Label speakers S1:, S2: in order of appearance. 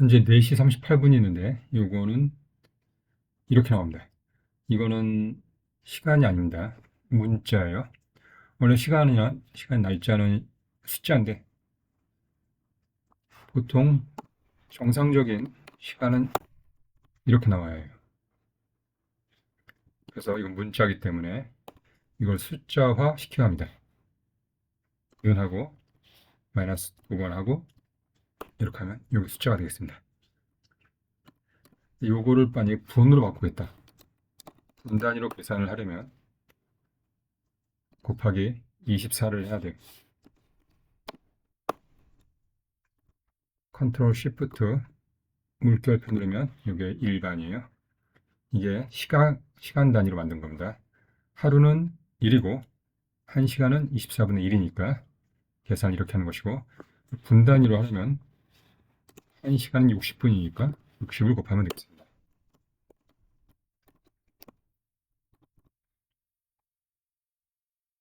S1: 현재 4시 38분이 있는데 요거는 이렇게 나옵니다. 이거는 시간이 아닙니다. 문자예요. 원래 시간이나 시간 날짜는 숫자인데 보통 정상적인 시간은 이렇게 나와요. 그래서 이건 문자이기 때문에 이걸 숫자화 시켜야 합니다. 이건 하고 마이너스 5번 하고 이렇게 하면 여기 숫자가 되겠습니다. 요거를 만약에 분으로 바꾸겠다. 분 단위로 계산을 하려면 곱하기 24를 해야 돼요. 컨트롤 시프트 물결표 누르면 이게 일반이에요. 이게 시간, 시간 단위로 만든 겁니다. 하루는 1이고 1시간은 24분의 1이니까 계산을 이렇게 하는 것이고 분 단위로 하려면 1시간은 60분이니까 60을 곱하면 되겠습니다.